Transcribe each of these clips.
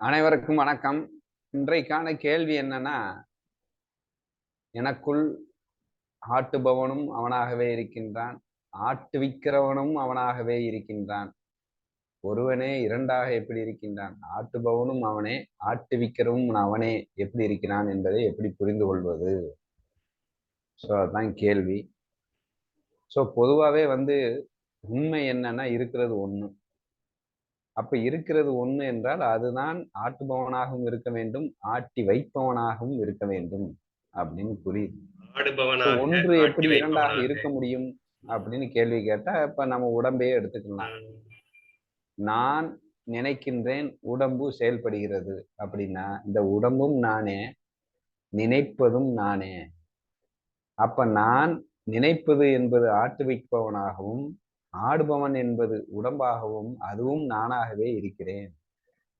அனைவருக்கும் வணக்கம். இன்றைக்கான கேள்வி என்னன்னா எனக்குள் ஆட்டுபவனும் அவனாகவே இருக்கின்றான். ஆட்டுவிக்கிறவனும் அவனாகவே இருக்கின்றான். ஒருவனே இரண்டாக எப்படி இருக்கின்றான்? ஆட்டுபவனும் அவனே ஆட்டுவிக்கிறவும் அவனே எப்படி இருக்கிறான் என்பதை எப்படி புரிந்து கொள்வது? ஸோ அதுதான் கேள்வி. ஸோ பொதுவாகவே வந்து உண்மை என்னன்னா இருக்கிறது ஒன்று அப்ப இருக்கிறது ஒண்ணு என்றால் அதுதான் ஆட்டுபவனாகவும் இருக்க வேண்டும் ஆட்டி வைப்பவனாகவும் இருக்க வேண்டும் அப்படின்னு புரியுது ஒன்று எப்படி இரண்டாக. இருக்க முடியும் அப்படின்னு கேள்வி கேட்டா இப்ப நம்ம உடம்பையே எடுத்துக்கலாம் நான் நினைக்கின்றேன் உடம்பு செயல்படுகிறது அப்படின்னா இந்த உடம்பும் நானே நினைப்பதும் நானே அப்ப நான் நினைப்பது என்பது ஆட்டு வைப்பவனாகவும் ஆடுபவன் என்பது உடம்பாகவும் அதுவும் நானாகவே இருக்கிறேன்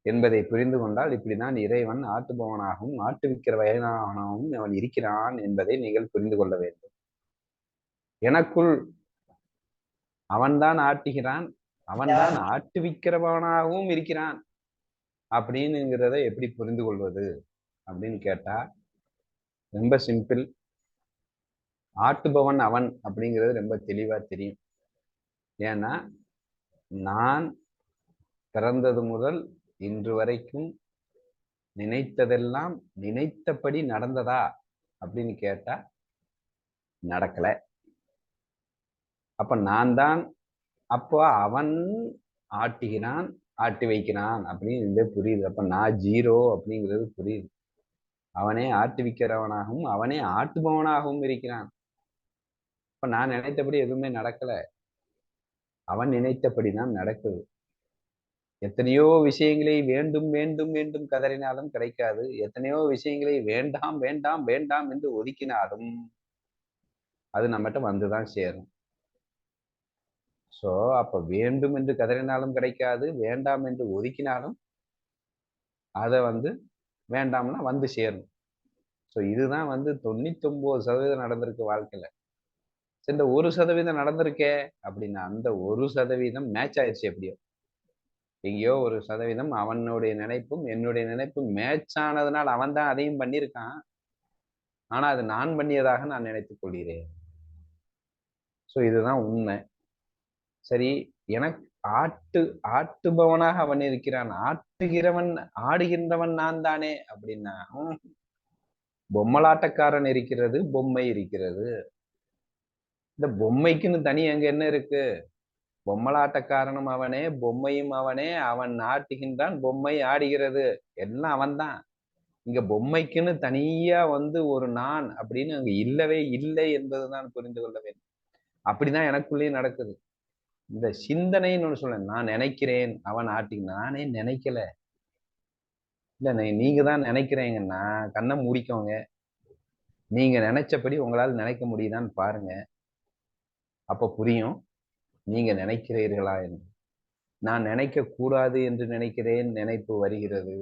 என்பதை புரிந்து கொண்டால் இப்படிதான் இறைவன் ஆட்டுபவனாகவும் ஆட்டுவிக்கிற வயதானவனாகவும் அவன் இருக்கிறான் என்பதை நீங்கள் புரிந்து கொள்ள வேண்டும். எனக்குள் அவன்தான் ஆட்டுகிறான் அவன்தான் ஆட்டுவிக்கிறவனாகவும் இருக்கிறான் அப்படின்னுங்கிறத எப்படி புரிந்து கொள்வது அப்படின்னு கேட்டா ரொம்ப சிம்பிள் ஆட்டுபவன் அவன் அப்படிங்கிறது ரொம்ப தெளிவா தெரியும். ஏன்னா நான் பிறந்தது முதல் இன்று வரைக்கும் நினைத்ததெல்லாம் நினைத்தபடி நடந்ததா அப்படின்னு கேட்டா நடக்கல. அப்ப நான் தான் அப்போ அவன் ஆட்டுகிறான் ஆட்டி வைக்கிறான் அப்படின்னு இதே புரியுது. அப்ப நான் ஜீரோ அப்படிங்கிறது புரியுது. அவனே ஆட்டுவிக்கிறவனாகவும் அவனே ஆட்டுபவனாகவும் இருக்கிறான். இப்ப நான் நினைத்தபடி எதுவுமே நடக்கல. அவன் நினைத்தபடிதான் நடக்குது. எத்தனையோ விஷயங்களை வேண்டும் வேண்டும் வேண்டும் கதறினாலும் கிடைக்காது. எத்தனையோ விஷயங்களை வேண்டாம் வேண்டாம் வேண்டாம் என்று ஒதுக்கினாலும் அது நம்மகிட்ட வந்துதான் சேரும். சோ அப்ப வேண்டும் என்று கதறினாலும் கிடைக்காது வேண்டாம் என்று ஒதுக்கினாலும் அதை வந்து வேண்டாம்னா வந்து சேரும். ஸோ இதுதான் வந்து தொண்ணூத்தி ஒன்பது சதவீதம் நடந்திருக்கு வாழ்க்கையில. இந்த ஒரு சதவீதம் நடந்திருக்கே அப்படின்னா அந்த ஒரு சதவீதம் மேட்ச் ஆயிடுச்சு எப்படியோ. எங்கேயோ ஒரு சதவீதம் அவனுடைய நினைப்பும் என்னுடைய நினைப்பும் மேட்ச் ஆனதுனால் அவன் தான் அதையும் பண்ணியிருக்கான். ஆனா அது நான் பண்ணியதாக நான் நினைத்துக் கொள்கிறேன். ஸோ இதுதான் உண்மை. சரி எனக்கு ஆட்டு ஆட்டுபவனாக அவன் இருக்கிறான். ஆட்டுகிறவன் ஆடுகின்றவன் நான் தானே அப்படின்னா பொம்மலாட்டக்காரன் இருக்கிறது பொம்மை இருக்கிறது. இந்த பொம்மைக்குன்னு தனி அங்க என்ன இருக்கு? பொம்மலாட்டக்காரனும் அவனே பொம்மையும் அவனே அவன் ஆட்டுகின்றான் பொம்மை ஆடுகிறது. எல்லாம் அவன்தான். இங்க பொம்மைக்குன்னு தனியா வந்து ஒரு நான் அப்படின்னு அங்க இல்லவே இல்லை என்பதுதான் புரிந்து கொள்ள வேண்டும். அப்படிதான் எனக்குள்ளேயும் நடக்குது. இந்த சிந்தனைன்னு ஒன்று சொல்ல நான் நினைக்கிறேன் அவன் ஆட்டி நானே நினைக்கல. இல்ல நீங்க தான் நினைக்கிறீங்கன்னா கண்ணை மூடிக்கோங்க. நீங்க நினைச்சபடி உங்களால் நினைக்க முடியுதான்னு பாருங்க. அப்ப புரியும். நீங்க நினைக்கிறீர்களா என்று நான் நினைக்க கூடாது என்று நினைக்கிறேன் நினைப்பு வருகிறது.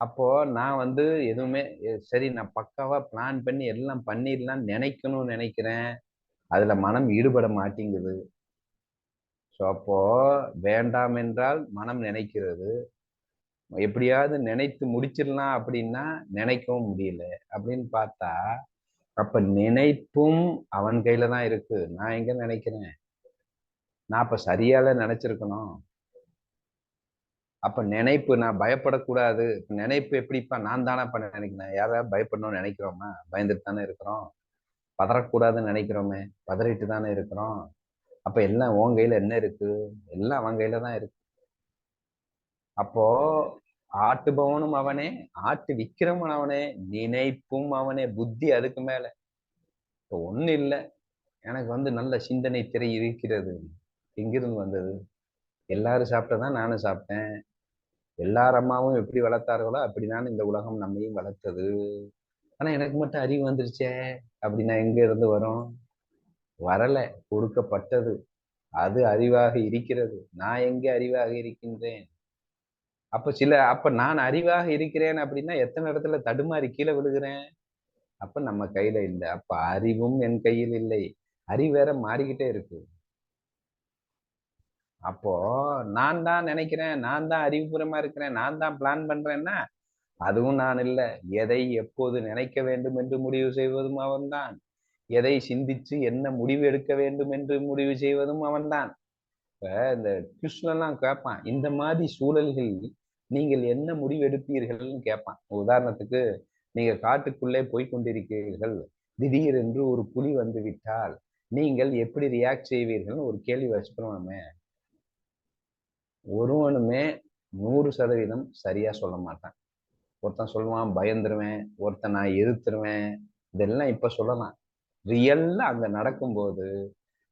அப்போ நான் வந்து எதுவுமே சரி நான் பக்காவா பிளான் பண்ணி எல்லாம் பண்ணிடலாம் நினைக்கணும்னு நினைக்கிறேன். அதுல மனம் ஈடுபட மாட்டேங்குது. ஸோ அப்போ வேண்டாம் என்றால் மனம் நினைக்கிறது. எப்படியாவது நினைத்து முடிச்சிடலாம் அப்படின்னா நினைக்கவும் முடியல. அப்படின்னு பார்த்தா அப்ப நினைப்பும் அவன் கையில தான் இருக்கு. நான் எங்க நினைக்கிறேன்? நான் அப்ப சரியால நினைச்சிருக்கணும். அப்ப நினைப்பு நான் பயப்படக்கூடாது. நினைப்பு எப்படிப்பா? நான் தானே பண்ண நினைக்கிறேன். யாராவது பயப்படணும்னு நினைக்கிறோமா? பயந்துட்டு தானே இருக்கிறோம். பதறக்கூடாதுன்னு நினைக்கிறோமே. பதறிட்டு தானே இருக்கிறோம். அப்ப எல்லாம் உன் கையில என்ன இருக்கு? எல்லாம் அவன் கையில தான் இருக்கு. அப்போ ஆட்டுபவனும் அவனே ஆட்டு விக்கிறவன் அவனே நினைப்பும் அவனே புத்தி அதுக்கு மேல. இப்போ ஒன்றும் இல்லை. எனக்கு வந்து நல்ல சிந்தனை திரை இருக்கிறது. எங்கிருந்து வந்தது? எல்லாரும் சாப்பிட்டதான் நானும் சாப்பிட்டேன். எல்லார் அம்மாவும் எப்படி வளர்த்தார்களோ அப்படிதான் இந்த உலகம் நம்மையும் வளர்த்தது. ஆனா எனக்கு மட்டும் அறிவு வந்துருச்சே அப்படின்னா எங்க இருந்து வரும்? வரலை கொடுக்கப்பட்டது. அது அறிவாக இருக்கிறது. நான் எங்கே அறிவாக இருக்கின்றேன்? அப்ப சில அப்ப நான் அறிவாக இருக்கிறேன் அப்படின்னா எத்தனை இடத்துல தடுமாறி கீழே விழுகிறேன்? அப்ப நம்ம கையில இல்லை. அப்ப அறிவும் என் கையில் இல்லை. அறிவு வேற மாறிக்கிட்டே இருக்கு. அப்போ நான் தான் நினைக்கிறேன். நான் தான் அறிவுபூர்வமா இருக்கிறேன். நான் தான் பிளான் பண்றேன்னா அதுவும் நான் இல்லை. எதை எப்போது நினைக்க வேண்டும் என்று முடிவு செய்வதும் அவன்தான். எதை சிந்திச்சு என்ன முடிவு எடுக்க வேண்டும் என்று முடிவு செய்வதும் அவன்தான். இப்ப இந்த கிருஷ்ணன்லாம் கேட்பான் இந்த மாதிரி சூழல்கள் நீங்கள் என்ன முடிவு எடுப்பீர்கள்னு கேட்பான். உதாரணத்துக்கு நீங்க காட்டுக்குள்ளே போய் கொண்டிருக்கிறீர்கள். திடீரென்று ஒரு புலி வந்து விட்டால் நீங்கள் எப்படி ரியாக்ட் செய்வீர்கள்னு ஒரு கேள்வி வச்சுக்கணுமே. ஒருவனுமே நூறு சதவீதம் சரியா சொல்ல மாட்டான். ஒருத்தன் சொல்லுவான் பயந்துருவேன். ஒருத்தன் நான் எதிர்த்துருவேன் இதெல்லாம் இப்ப சொல்லலாம். ரியல்ல அங்க நடக்கும்போது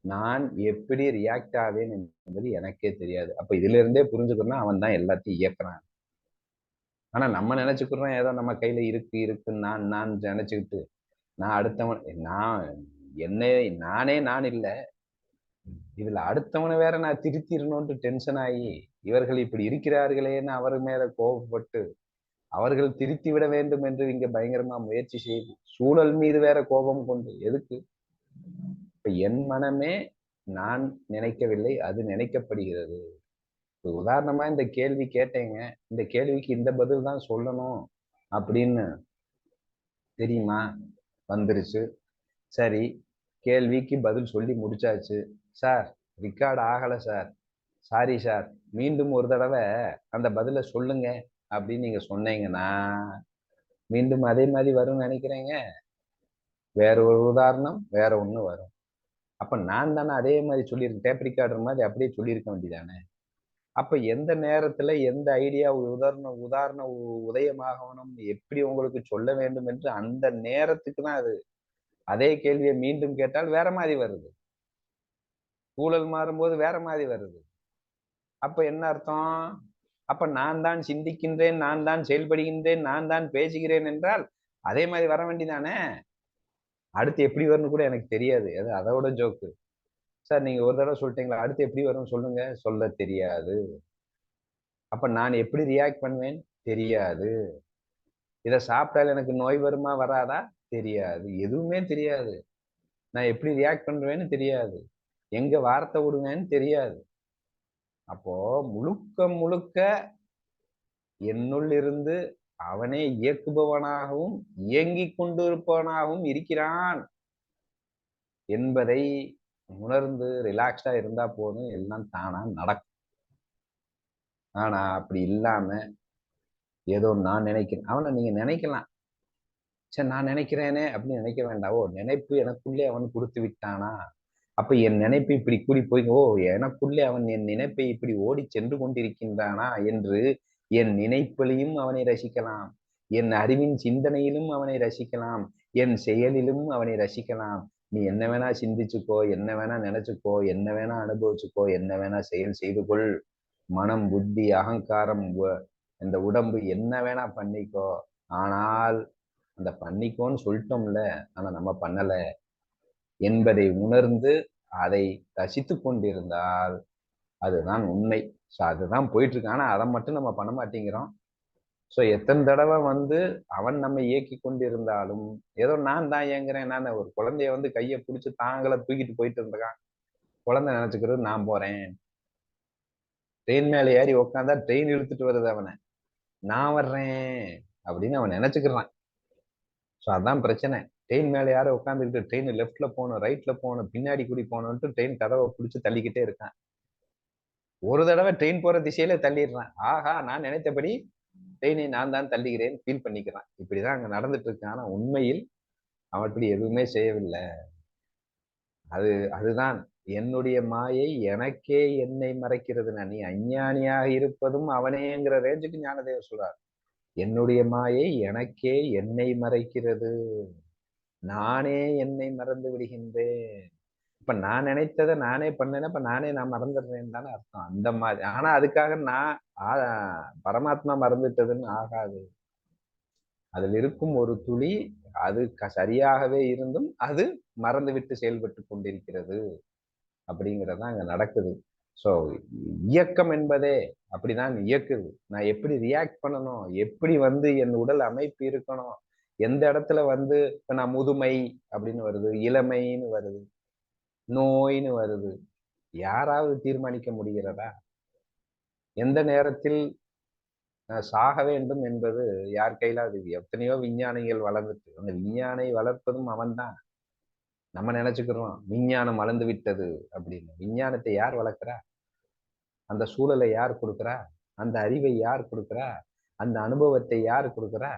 நான் எப்படி ரியாக்ட் ஆவேன் என்பது எனக்கே தெரியாது. அப்ப இதுல இருந்தே புரிஞ்சுக்கணும்னா அவன் தான் எல்லாத்தையும் இயக்குறான். ஆனா நம்ம நினைச்சுக்கிறோம் ஏதோ நம்ம கையில இருக்கு இருக்கு நான் நான் நினைச்சுக்கிட்டு நான் அடுத்தவன் நான் என்னை நானே நான் இல்லை. இதுல அடுத்தவனை வேற நான் திருத்திடணும்ட்டு டென்ஷன் ஆகி இவர்கள் இப்படி இருக்கிறார்களேன்னு அவர் மேல கோபப்பட்டு அவர்கள் திருத்தி விட வேண்டும் என்று இங்க பயங்கரமா முயற்சி செய்து சூழல் மீது வேற கோபம் கொண்டு எதுக்கு? இப்ப என் மனமே நான் நினைக்கவில்லை அது நினைக்கப்படுகிறது. உதாரணமா இந்த கேள்வி கேட்டேங்க. இந்த கேள்விக்கு இந்த பதில் தான் சொல்லணும் அப்படின்னு தெரியுமா? வந்துருச்சு. சரி கேள்விக்கு பதில் சொல்லி முடிச்சாச்சு. சார் ரிக்கார்டு ஆகலை சார். Sorry sir. மீண்டும் ஒரு தடவை அந்த பதிலை சொல்லுங்க அப்படின்னு நீங்க சொன்னீங்கன்னா மீண்டும் அதே மாதிரி வரும்னு நினைக்கிறேங்க. வேற ஒரு உதாரணம் வேற ஒன்று வரும். அப்போ நான் தானே அதே மாதிரி சொல்லியிருக்கேன். டேப் ரிக்கார்டர் மாதிரி அப்படியே சொல்லியிருக்க வேண்டியதானே? அப்ப எந்த நேரத்துல எந்த ஐடியா உதாரண உதாரண உதயமாகணும் எப்படி உங்களுக்கு சொல்ல வேண்டும் என்று அந்த நேரத்துக்கு தான் அது? அதே கேள்வியை மீண்டும் கேட்டால் வேற மாதிரி வருது. சூழல் மாறும்போது வேற மாதிரி வருது. அப்ப என்ன அர்த்தம்? அப்ப நான் தான் சிந்திக்கின்றேன் நான் தான் செயல்படுகின்றேன் நான் தான் பேசுகிறேன் என்றால் அதே மாதிரி வர வேண்டிதானே அடுத்து எப்படி வரணும் கூட எனக்கு தெரியாது. அது அதோட ஜோக்கு சார் நீங்க ஒரு தடவை சொல்லிட்டீங்களா? அடுத்து எப்படி வரும் சொல்லுங்க. சொல்ல தெரியாது. அப்ப நான் எப்படி ரியாக்ட் பண்ணுவேன்? தெரியாது. இதை சாப்பிட்டால் எனக்கு நோய் வருமா வராதா? தெரியாது. எதுவுமே தெரியாது. நான் எப்படி ரியாக்ட் பண்றேன்னு தெரியாது. எங்க வார்த்தை விடுவேன்னு தெரியாது. அப்போ முழுக்க முழுக்க என்னுள் இருந்து அவனே இயக்குபவனாகவும் இயங்கிக் கொண்டிருப்பவனாகவும் இருக்கிறான் என்பதை உணர்ந்து ரிலாக்ஸ்டா இருந்தா போதும். எல்லாம் தானா நடக்கும். ஆனா அப்படி இல்லாம ஏதோ நான் நினைக்கிறேன். அவனை நீங்க நினைக்கலாம். சரி நான் நினைக்கிறேனே அப்படின்னு நினைக்க வேண்டாவோ நினைப்பு எனக்குள்ளே அவன் கொடுத்து விட்டானா? அப்ப என் நினைப்பு இப்படி கூடி போய் ஓ எனக்குள்ளே அவன் என் நினைப்பை இப்படி ஓடி சென்று கொண்டிருக்கின்றானா என்று என் நினைப்பிலையும் அவனை ரசிக்கலாம். என் அறிவின் சிந்தனையிலும் அவனை ரசிக்கலாம். என் செயலிலும் அவனை ரசிக்கலாம். நீ என்ன வேணா சிந்திச்சுக்கோ என்ன வேணா நினைச்சுக்கோ என்ன வேணா அனுபவிச்சுக்கோ என்ன வேணா செயல் செய்து கொள். மனம் புத்தி அகங்காரம் இந்த உடம்பு என்ன வேணா பண்ணிக்கோ. ஆனால் அந்த பண்ணிக்கோன்னு சொல்லிட்டோம்ல ஆனா நம்ம பண்ணல. என்பதை உணர்ந்து அதை ரசித்து கொண்டிருந்தால் அதுதான் உண்மை. ஸோ அதுதான் போயிட்டு இருக்கு. ஆனா அதை மட்டும் நம்ம பண்ண மாட்டேங்கிறோம். ஸோ எத்தனை தடவை வந்து அவன் நம்ம இயக்கி கொண்டிருந்தாலும் ஏதோ நான் தான் இயங்குறேன் நான் ஒரு குழந்தைய வந்து கையை பிடிச்சி தாங்களை தூக்கிட்டு போயிட்டு இருந்திருக்கான் குழந்தை நினைச்சுக்கிறது நான் போறேன். ட்ரெயின் மேலே ஏறி உக்காந்தா ட்ரெயின் இழுத்துட்டு வருது அவனை. நான் வர்றேன். அப்படின்னு அவன் நினைச்சுக்கிறான். ஸோ அதான் பிரச்சனை. ட்ரெயின் மேலே யாரும் உட்காந்துக்கிட்டு ட்ரெயின் லெஃப்ட்ல போகணும் ரைட்ல போகணும் பின்னாடி கூடி போகணுன்ட்டு ட்ரெயின் கதவை பிடிச்சி தள்ளிக்கிட்டே இருக்கான். ஒரு தடவை ட்ரெயின் போற திசையில தள்ளிடுறான். ஆஹா நான் நினைத்தபடி பெயினை நான் தான் தள்ளுகிறேன் ஃபீல் பண்ணிக்கிறான். இப்படிதான் அங்க நடந்துட்டு இருக்கு ஆனா உண்மையில் அவன் இப்படி எதுவுமே செய்யவில்லை. அது அதுதான். என்னுடைய மாயை எனக்கே என்னை மறைக்கிறது நீ அஞ்ஞானியாக இருப்பதும் அவனேங்கிற ரேஞ்சுக்கு ஞானதேவர் சொல்றார். என்னுடைய மாயை எனக்கே என்னை மறைக்கிறது. நானே என்னை மறந்து விடுகின்றேன். இப்ப நான் நினைத்ததை நானே பண்ணேன்னா இப்ப நானே நான் மறந்துடுறேன்னு தானே அர்த்தம். அந்த மாதிரி. ஆனா அதுக்காக நான் பரமாத்மா மறந்துட்டதுன்னு ஆகாது. அதில் இருக்கும் ஒரு துளி அது சரியாகவே இருந்தும் அது மறந்து விட்டு செயல்பட்டு கொண்டிருக்கிறது அப்படிங்கிறது அங்க நடக்குது. ஸோ இயக்கம் என்பதே அப்படிதான் இயக்குது. நான் எப்படி ரியாக்ட் பண்ணணும்? எப்படி வந்து என் உடல் அமைப்பு இருக்கணும்? எந்த இடத்துல வந்து இப்போ நான் முதுமை அப்படின்னு வருது இளமைன்னு வருது. நோய்னு வருது. யாராவது தீர்மானிக்க முடிகிறதா? எந்த நேரத்தில் சாக வேண்டும் என்பது யார் கையில? அது எத்தனையோ விஞ்ஞானிகள் வளர்ந்துட்டு அந்த விஞ்ஞானை வளர்ப்பதும் அவன்தான். நம்ம நினைச்சுக்கிறோம் விஞ்ஞானம் வளர்ந்து விட்டது அப்படின்னு. விஞ்ஞானத்தை யார் வளர்க்குறா? அந்த சூழலை யார் கொடுக்குறா? அந்த அறிவை யார் கொடுக்குறா? அந்த அனுபவத்தை யார் கொடுக்குறா?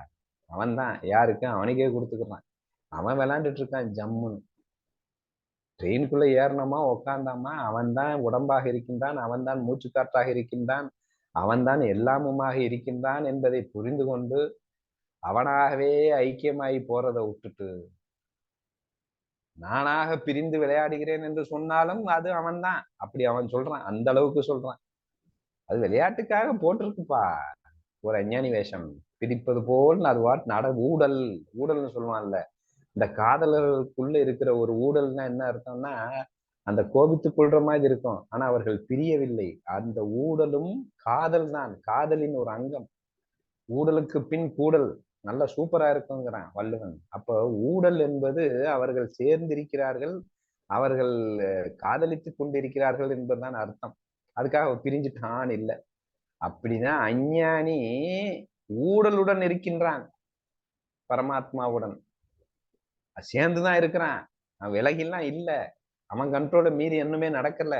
அவன் தான் யாருக்கு? அவனுக்கே கொடுத்துக்கிறான். அவன் விளையாண்டுட்டு இருக்கான் ஜம்முன்னு. ட்ரெயினுக்குள்ள ஏறினோமா உக்காந்தாமா? அவன்தான் உடம்பாக இருக்கின்றான் அவன்தான் மூச்சுக்காற்றாக இருக்கின்றான் அவன்தான் எல்லாமுமாக இருக்கின்றான் என்பதை புரிந்து கொண்டு அவனாகவே ஐக்கியமாகி போறதை விட்டுட்டு நானாக பிரிந்து விளையாடுகிறேன் என்று சொன்னாலும் அது அவன்தான். அப்படி அவன் சொல்றான் அந்த அளவுக்கு சொல்றான். அது விளையாட்டுக்காக போட்டிருக்குப்பா. ஒரு அஞ்ஞானி வேஷம். பிரிப்பது போல் அது வாட் நட ஊடல் ஊடல்னு சொல்லுவான்ல. இந்த காதலர்களுக்குள்ள இருக்கிற ஒரு ஊழல்னா என்ன அர்த்தம்னா அந்த கோபித்துக் கொள்ற மாதிரி இருக்கும். ஆனா அவர்கள் பிரியவில்லை. அந்த ஊடலும் காதல் தான் காதலின் ஒரு அங்கம். ஊடலுக்கு பின் கூடல் நல்ல சூப்பரா இருக்குங்கிறான் வள்ளுவன். அப்ப ஊடல் என்பது அவர்கள் சேர்ந்திருக்கிறார்கள் அவர்கள் காதலித்துக் கொண்டிருக்கிறார்கள் என்பதுதான் அர்த்தம். அதுக்காக பிரிஞ்சுட்டான் இல்லை. அப்படின்னா அஞ்ஞானி ஊடலுடன் இருக்கின்றான் பரமாத்மாவுடன். சேர்ந்துதான் இருக்கிறான். விலகிலாம் இல்லை. அவன் கண்ட்ரோலை மீறி இன்னுமே நடக்கல.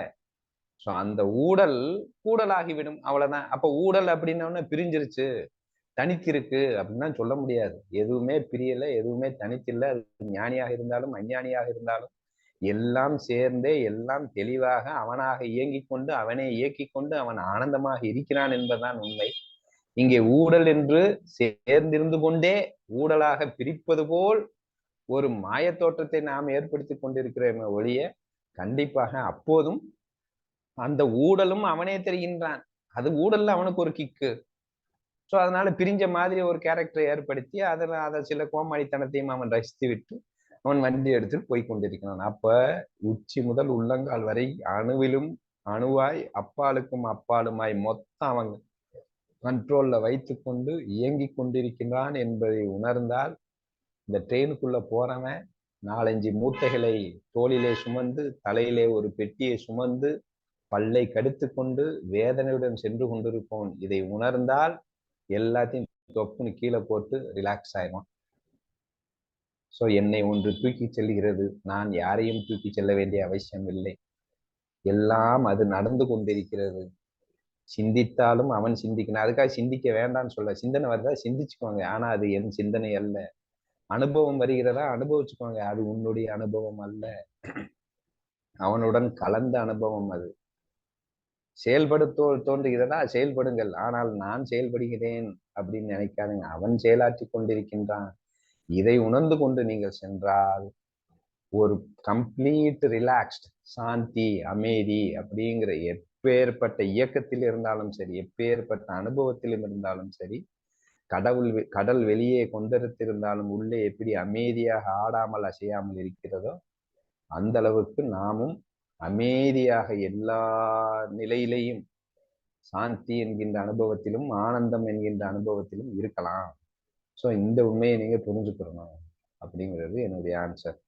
ஸோ அந்த ஊடல் கூடலாகிவிடும் அவ்வளவுதான். அப்போ ஊடல் அப்படின்னோடனே பிரிஞ்சிருச்சு. தனித்திருக்கு அப்படின்னு சொல்ல முடியாது. எதுவுமே பிரியல எதுவுமே தனித்தில்லை அது ஞானியாக இருந்தாலும் அஞ்ஞானியாக இருந்தாலும் எல்லாம் சேர்ந்தே எல்லாம் தெளிவாக அவனாக இயங்கிக் கொண்டு அவனை இயக்கி கொண்டு அவன் ஆனந்தமாக இருக்கிறான் என்பதுதான் உண்மை. இங்கே ஊடல் என்று சேர்ந்திருந்து கொண்டே ஊடலாக பிரிப்பது போல் ஒரு மாயத்தோற்றத்தை நாம் ஏற்படுத்தி கொண்டிருக்கிறோம் ஒழிய கண்டிப்பாக அப்போதும் அந்த ஊடலும் அவனே தெரிகின்றான். அது ஊடல்ல அவனுக்கு ஒரு கிக்கு ஸோ அதனால பிரிஞ்ச மாதிரி ஒரு கேரக்டரை ஏற்படுத்தி அதில் அதை சில கோமாளித்தனத்தையும் அவன் ரசித்து விட்டு அவன் வண்டி எடுத்துட்டு போய் கொண்டிருக்கிறான். அப்ப உச்சி முதல் உள்ளங்கால் வரை அணுவிலும் அணுவாய் அப்பாலுக்கும் அப்பாலுமாய் மொத்தம் அவன் கண்ட்ரோல்ல வைத்து கொண்டு இயங்கி கொண்டிருக்கின்றான் என்பதை உணர்ந்தால் இந்த ட்ரெயினுக்குள்ள போறவன் நாலஞ்சு மூட்டைகளை தோளிலே சுமந்து தலையிலே ஒரு பெட்டியை சுமந்து பல்லை கடித்து கொண்டு வேதனையுடன் சென்று கொண்டிருப்போம் இதை உணர்ந்தால் எல்லாத்தையும் தொப்புன்னு கீழே போட்டு ரிலாக்ஸ் ஆயிடும் ஸோ என்னை ஒன்று தூக்கி செல்கிறது. நான் யாரையும் தூக்கி செல்ல வேண்டிய அவசியம் இல்லை. எல்லாம் அது நடந்து கொண்டிருக்கிறது. சிந்தித்தாலும் அவன் சிந்திக்கணும் அதுக்காக சிந்திக்க வேண்டாம்னு சொல்ல. சிந்தனை வருதா? சிந்திச்சுக்கோங்க. ஆனா அது என் சிந்தனை அல்ல. அனுபவம் வருகிறதா? அனுபவிச்சுக்கோங்க. அது உன்னுடைய அனுபவம் அல்ல. அவனுடன் கலந்த அனுபவம் அது. செயல்படுத்தோ தோன்றுகிறதா? செயல்படுங்கள். ஆனால் நான் செயல்படுகிறேன் அப்படின்னு நினைக்காதீங்க. அவன் செயலாற்றி கொண்டிருக்கின்றான். இதை உணர்ந்து கொண்டு நீங்கள் சென்றால் ஒரு கம்ப்ளீட் ரிலாக்ஸ்ட் சாந்தி அமைதி அப்படிங்கிற எப்பேற்பட்ட இயக்கத்தில் இருந்தாலும் சரி எப்பேற்பட்ட அனுபவத்திலும் இருந்தாலும் சரி கடவுள் கடல் வெளியே கொண்டிருத்திருந்தாலும் உள்ளே எப்படி அமைதியாக ஆடாமல் அசையாமல் இருக்கிறதோ அந்த அளவுக்கு நாமும் அமைதியாக எல்லா நிலையிலையும் சாந்தி என்கின்ற அனுபவத்திலும் ஆனந்தம் என்கின்ற அனுபவத்திலும் இருக்கலாம். ஸோ இந்த உண்மையை நீங்க புரிஞ்சுக்கிறணும் அப்படிங்கிறது என்னுடைய ஆன்சர்